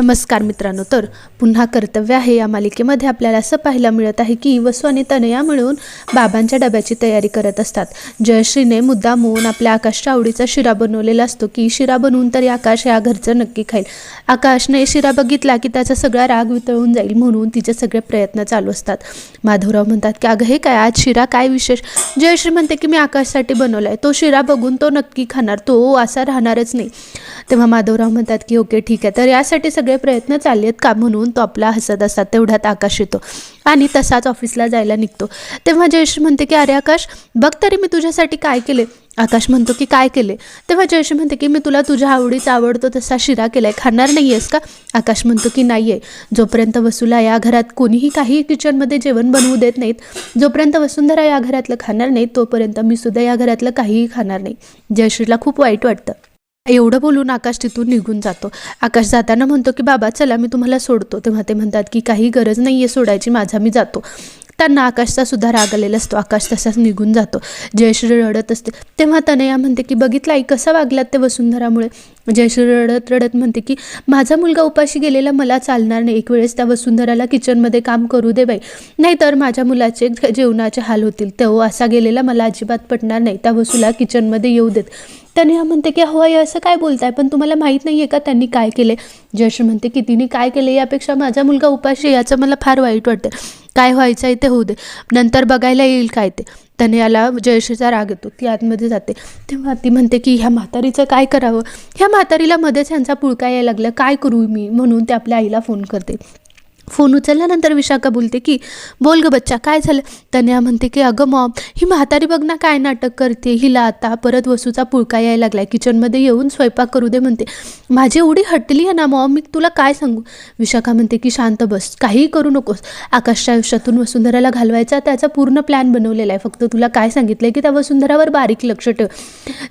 नमस्कार मित्रांनो तर पुन्हा कर्तव्य आहे या मालिकेमध्ये आपल्याला असं पाहायला मिळत आहे की वसू आणि तनया मिळून बाबांच्या डब्याची तयारी करत असतात. जयश्रीने मुद्दामून आपल्या आकाशच्या आवडीचा शिरा बनवलेला असतो की शिरा बनवून तरी आकाश या घरचं नक्की खाईल. आकाशने शिरा बघितला की त्याचा सगळा राग वितळून जाईल म्हणून तिचे सगळे प्रयत्न चालू असतात. माधवराव म्हणतात की अगं हे काय? आज शिरा काय विशेष? जयश्री म्हणते की मी आकाशसाठी बनवला आहे तो शिरा बघून तो नक्की खाणार. तो असा राहणारच नाही. तेव्हा माधवराव म्हणतात की ओके ठीक आहे. तर यासाठी सगळं प्रयत्न चालले आहेत का म्हणून तो आपला हसत असतात तेवढ्यात आकाश येतो आणि तसाच ऑफिसला जायला निघतो. तेव्हा जयश्री म्हणते की अरे आकाश बघ तरी मी तुझ्यासाठी काय केले. आकाश म्हणतो की काय केले? तेव्हा जयश्री म्हणते की मी तुला तुझ्या आवडीचा आवडतो तसा शिरा केलाय. खाणार नाही आहेस का? आकाश म्हणतो की नाही आहे जोपर्यंत वसुला या घरात कोणीही काही किचनमध्ये जेवण बनवू देत नाहीत जोपर्यंत वसुंधरा या घरातलं खाणार नाही तोपर्यंत मी सुद्धा या घरातलं काहीही खाणार नाही. जयश्रीला खूप वाईट वाटतं. एवढं बोलून आकाश तिथून निघून जातो. आकाश जाताना म्हणतो की बाबा चला मी तुम्हाला सोडतो. तेव्हा ते म्हणतात की काही गरज नाही आहे सोडायची माझा मी जातो. त्यांना आकाशचा सुद्धा राग आलेला असतो. आकाश तसाच निघून जातो. जयश्री रडत असते. तेव्हा तनया म्हणते की बघितलं आई कसं वागलात ते वसुंधरामुळे? जयश्री रडत रडत म्हणते की माझा मुलगा उपाशी गेलेला मला चालणार नाही. एक वेळेस त्या वसुंधराला किचनमध्ये काम करू दे बाई. नाहीतर माझ्या मुलाचे जेवणाचे हाल होतील. तो असा गेलेला मला अजिबात पटणार नाही. त्या वसूला किचनमध्ये येऊ देत. त्याने म्हणते की हो आई असं काय बोलताय? पण तुम्हाला माहीत नाही आहे का त्यांनी काय केले जयश्री म्हणते की तिने काय केले यापेक्षा माझा मुलगा उपाशी याचं मला फार वाईट वाटतं. काय व्हायचं आहे ते होऊ दे. नंतर बघायला येईल काय ते. त्याने याला जयश्रीचा राग येतो. ती आतमध्ये जाते. तेव्हा ती म्हणते की ह्या म्हातारीचं काय करावं? ह्या म्हातारीला मध्येच ह्यांचा पुळका यायला लागला. काय करू मी? म्हणून ते आपल्या आईला फोन करते. फोन उचलल्यानंतर विशाखा बोलते की बोल ग बच्चा काय झालं? तन्या म्हणते की अगं मॉम ही म्हातारी बघ ना काय नाटक करते. हिला आता परत वसूचा पुळका यायला लागलाय. किचनमध्ये येऊन स्वयंपाक करू दे म्हणते. माझी एवढी हटली आहे ना मॉम मी तुला काय सांगू? विशाखा म्हणते की शांत बस काहीही करू नकोस. आकाशच्या आयुष्यातून वसुंधराला घालवायचा त्याचा पूर्ण प्लॅन बनवलेला आहे. फक्त तुला काय सांगितलंय की त्या वसुंधरावर बारीक लक्ष ठेव.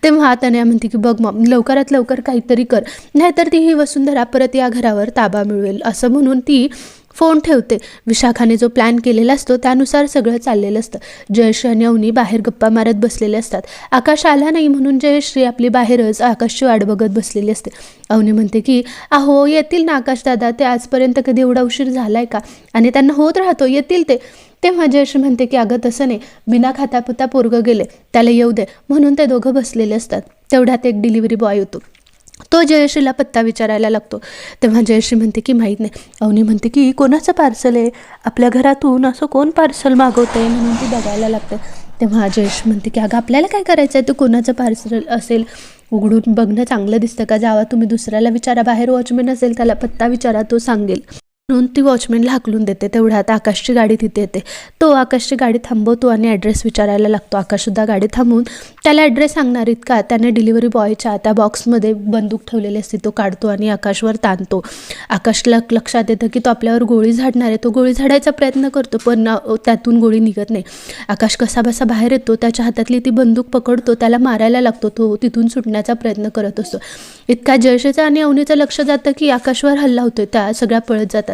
तेव्हा तन्या म्हणते की बघ मॉम लवकरात लवकर काहीतरी कर. नाहीतर ती ही वसुंधरा परत या घरावर ताबा मिळवेल. असं म्हणून ती फोन ठेवते. विशाखाने जो प्लॅन केलेला असतो त्यानुसार सगळं चाललेलं असतं. जयश्री आणि अवनी बाहेर गप्पा मारत बसलेले असतात. आकाश आला नाही म्हणून जयश्री आपली बाहेरच आकाशची वाट बघत बसलेली असते. अवनी म्हणते की अहो येतील ना आकाश दादा? ते आजपर्यंत कधी एवढा उशीर झालाय का? आणि त्यांना होत राहतो येतील ते. तेव्हा जयश्री म्हणते की अगं तसं नाही. बिना खातापुता पोरगं गेले. त्याला येऊ दे. म्हणून ते दोघं बसलेले असतात. तेवढ्यात एक डिलिव्हरी बॉय होतो तो जयश्रीला पत्ता विचारायला लागतो. तेव्हा जयश्री म्हणते की माहीत नाही. अवनी म्हणते की कोणाचं पार्सल आहे? आपल्या घरातून असं कोण पार्सल मागवतं आहे म्हणून ती बघायला लागते. तेव्हा जयश्री म्हणते की अगं आपल्याला काय करायचं आहे ते कोणाचं पार्सल असेल? उघडून बघणं चांगलं दिसतं का? जावा तुम्ही दुसऱ्याला विचारा. बाहेर वॉचमॅन असेल त्याला पत्ता विचारा तो सांगेल. म्हणून ती वॉचमॅनला हाकलून देते. तेवढ्यात आकाशची गाडी तिथे येते. तो आकाशची गाडी थांबवतो आणि ॲड्रेस विचारायला लागतो. आकाशसुद्धा गाडी थांबवून त्याला ॲड्रेस सांगणार इतका. त्याने डिलिव्हरी बॉयच्या त्या बॉक्समध्ये बंदूक ठेवलेली असते. तो काढतो आणि आकाशवर ताणतो. आकाशला लक्षात येतं की तो आपल्यावर गोळी झाडणार आहे. तो गोळी झाडायचा प्रयत्न करतो पण त्यातून गोळी निघत नाही. आकाश कसा बसा बाहेर येतो. त्याच्या हातातली ती बंदूक पकडतो. त्याला मारायला लागतो. तो तिथून सुटण्याचा प्रयत्न करत असतो. इतका जयशेचा आणि अवनीचं लक्ष जातं की आकाशवर हल्ला होतोय. त्या सगळ्या पळत जातात.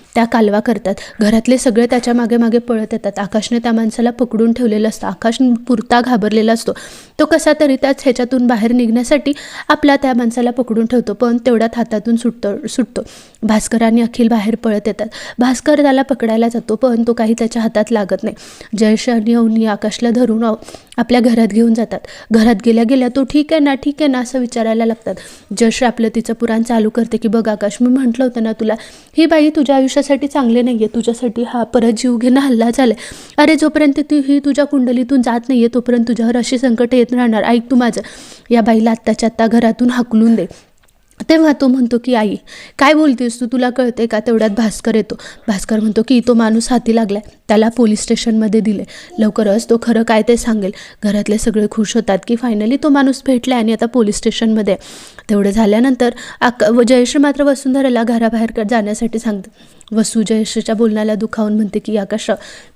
त्या कालवा करतात. घरातले सगळे त्याच्यामागे मागे पळत येतात. आकाशने त्या माणसाला पकडून ठेवलेलं असतं. आकाश पुरता घाबरलेला असतो. तो कसा तरी त्याच ह्याच्यातून बाहेर निघण्यासाठी आपला त्या माणसाला पकडून ठेवतो. पण तेवढ्यात हातातून सुटतो सुटतो. भास्कर आणि अखिल बाहेर पळत येतात. भास्कर त्याला पकडायला जातो पण तो काही त्याच्या हातात लागत नाही. जयश आणि अवनी आकाशला धरून आपल्या घरात घेऊन जातात. घरात गेल्या गेल्या तो ठीक आहे ना ठीक आहे ना असं विचारायला लागतात. जयश्री आपलं तिचं पुराण चालू करते की बघ आकाश मी म्हटलं होतं ना तुला ही बाई तुझ्या आयुष्यात तुझ्यासाठी चांगले नाही आहे तुझ्यासाठी हा परत जीव घेणं हल्ला झाला अरे जोपर्यंत तू ही तुझ्या कुंडलीतून जात नाही आहे तोपर्यंत तुझ्यावर अशी संकट येत राहणार. ऐक तू माझं. या बाईला आत्ताच्या आत्ता घरातून हाकलून दे. तेव्हा तो म्हणतो की आई काय बोलतेस तू? तुला कळते का? तेवढ्यात भास्कर येतो. भास्कर म्हणतो की तो माणूस हाती लागलाय. त्याला पोलीस स्टेशनमध्ये दिले लवकरच तो खरं काय ते सांगेल. घरातले सगळे खुश होतात की फायनली तो माणूस भेटला आणि आता पोलीस स्टेशनमध्ये आहे. तेवढं झाल्यानंतर आक जयश्री मात्र वसुंधराला घराबाहेर जाण्यासाठी सांगते. वसू जयश्रीच्या बोलण्याला दुखावून म्हणते की आकाश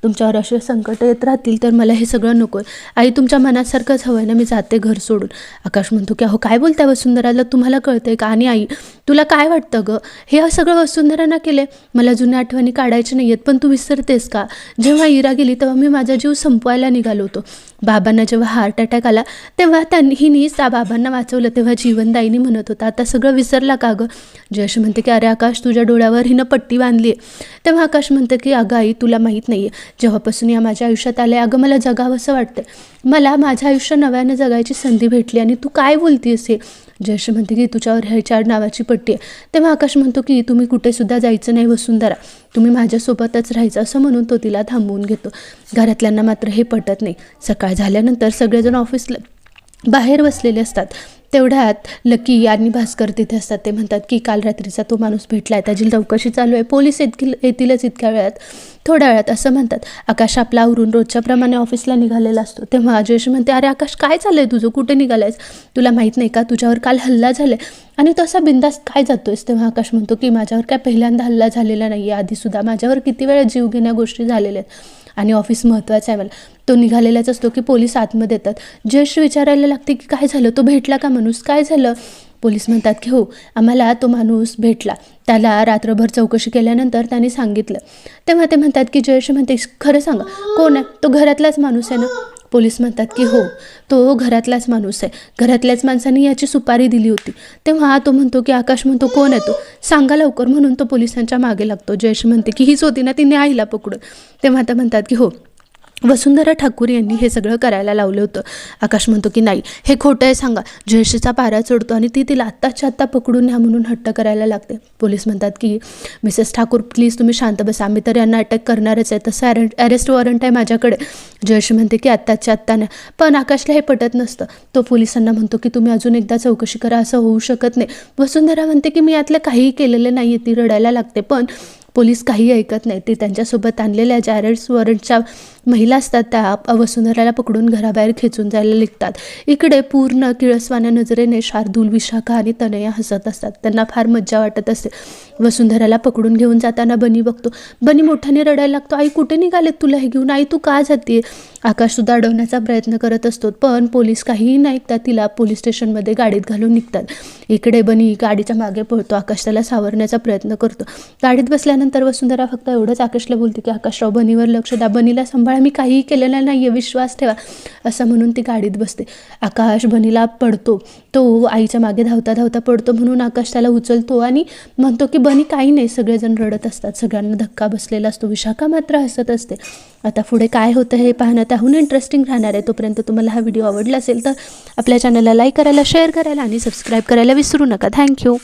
तुमच्यावर असे संकट येत राहतील तर मला हे सगळं नको. आई तुमच्या मनासारखंच हवं आहे ना मी जाते घर सोडून. आकाश म्हणतो की अहो काय बोलताय वसुंधराला? तुम्हाला कळतंय का? आणि आई तुला काय वाटतं गं? हे सगळं वसुंधरानं केले मला जुन्या आठवणी काढायच्या नाही आहेत पण तू विसरतेस का? जेव्हा इरा गेली तेव्हा मी माझा जीव संपवायला निघालो होतो. बाबांना जेव्हा हार्ट अटॅक आला तेव्हा त्यांनी हिनीच त्या बाबांना वाचवलं तेव्हा जीवनदायीनी म्हणत होता आता सगळं विसरला का गं? जयश म्हणते की अरे आकाश तुझ्या डोळ्यावर हिनं पट्टी बांधली आहे. तेव्हा आकाश म्हणतं की अगं आई तुला माहीत नाही आहे जेव्हापासून या माझ्या आयुष्यात आले अगं मला जगावंसं वाटतं मला माझं आयुष्य नव्यानं जगायची संधी भेटली आणि तू काय बोलतीस हे? जयश्री म्हणते की तुझ्यावर ह्याच्या नावाची पट्टी आहे. तेव्हा आकाश म्हणतो की तुम्ही कुठेसुद्धा जायचं नाही वसुंधरा. तुम्ही माझ्यासोबतच राहायचं असं म्हणून तो तिला थांबवून घेतो. घरातल्यांना मात्र हे पटत नाही. सकाळ झाल्यानंतर सगळेजण ऑफिसला बाहेर बसलेले असतात. तेवढ्यात लकी आणि भास्कर तिथे असतात. ते म्हणतात की काल रात्रीचा तो माणूस भेटला आहे त्याची चौकशी चालू आहे. पोलीस येतील येतीलच इतक्या वेळात थोड्या वेळात असं म्हणतात. आकाश आपला आवरून रोजच्या प्रमाणे ऑफिसला निघालेला असतो. तेव्हा अजयशी म्हणते अरे आकाश काय चाललं आहे तुझं? कुठे निघालायस? तुला माहीत नाही का? तुझ्यावर काल हल्ला झालाय. आणि तो असा बिंदास काय जातोयस? तेव्हा आकाश म्हणतो की माझ्यावर काय पहिल्यांदा हल्ला झालेला नाही आहे आधीसुद्धा माझ्यावर किती वेळा जीवघेण्या गोष्टी झालेल्या आहेत. आणि ऑफिस महत्त्वाचं आहे मला. तो निघालेलाच असतो की पोलीस आतमध्ये येतात. जयश विचारायला लागते की काय झालं? तो भेटला का माणूस? काय झालं? पोलीस म्हणतात की हो आम्हाला तो माणूस भेटला. त्याला रात्रभर चौकशी केल्यानंतर त्याने सांगितलं. तेव्हा ते म्हणतात की जयश म्हणते खरं सांगा कोण आहे? तो घरातलाच माणूस आहे ना? पोलीस म्हणतात की हो तो घरातलाच माणूस आहे. घरातल्याच माणसाने याची सुपारी दिली होती. तेव्हा तो म्हणतो की आकाश म्हणतो कोण आहे तो? सांगा लवकर म्हणून तो पोलिसांच्या मागे लागतो. जयश म्हणते की हीच होती ना तिने आईला पकडून. तेव्हा आता म्हणतात की हो वसुंधरा ठाकूर यांनी हे सगळं करायला लावलं होतं. आकाश म्हणतो की नाही हे खोटं आहे सांगा. जयशीचा पारा चढतो आणि ती तिला आत्ताच्या आत्ता पकडून ह्या म्हणून हट्ट करायला लागते. पोलीस म्हणतात की मिसेस ठाकूर प्लीज तुम्ही शांत बसा. आम्ही तर यांना अटॅक करणारच आहे. तसं अरे अरेस्ट वॉरंट आहे माझ्याकडे. जयश म्हणते की आत्ताच्या आत्ता नाही पण आकाशला हे पटत नसतं. तो पोलिसांना म्हणतो की तुम्ही अजून एकदा चौकशी करा. असं होऊ शकत नाही. वसुंधरा म्हणते की मी यातलं काहीही केलेलं नाही आहे ती रडायला लागते. पण पोलीस काही ऐकत नाही. ते त्यांच्यासोबत आणलेल्या जॅरेड्स वॉरंटच्या महिला असतात त्या वसुंधराला पकडून घराबाहेर खेचून जायला लिखतात इकडे पूर्ण किळसवाण्या नजरेने शार्दूल विशाखा आणि तनया हसत असतात. त्यांना फार मज्जा वाटत असते वसुंधराला पकडून घेऊन जाताना बनी बघतो. बनी मोठ्याने रडायला लागतो आई कुठे निघालेत तुला हे घेऊन? आई तू का जाते आकाशसुद्धा अडवण्याचा प्रयत्न करत असतो पण पोलीस काहीही नाही ऐकतात. तिला पोलीस स्टेशनमध्ये गाडीत घालून निघतात. इकडे बनी गाडीच्या मागे पळतो. आकाश त्याला सावरण्याचा प्रयत्न करतो. गाडीत बसल्यानंतर वसुंधरा फक्त एवढंच आकाशला बोलते की आकाशराव बनीवर लक्ष द्या. बनीला सांभाळा. मी काहीही केलेलं नाही आहे विश्वास ठेवा. असं म्हणून ती गाडीत बसते. आकाश बनीला पडतो. तो आईच्या मागे धावता धावता पडतो म्हणून आकाश त्याला उचलतो आणि म्हणतो की बनी काही नाही सगळेजण रडत असतात सगळ्यांना धक्का बसलेला असतो विशाखा मात्र हसत असते. आता पुढे काय होतं हे पाहणं त्याहून इंटरेस्टिंग राहणार आहे तोपर्यंत तुम्हाला हा व्हिडिओ आवडला असेल तर आपल्या चॅनलला लाईक करायला शेअर करायला आणि सबस्क्राईब करायला विसरू नका. थँक्यू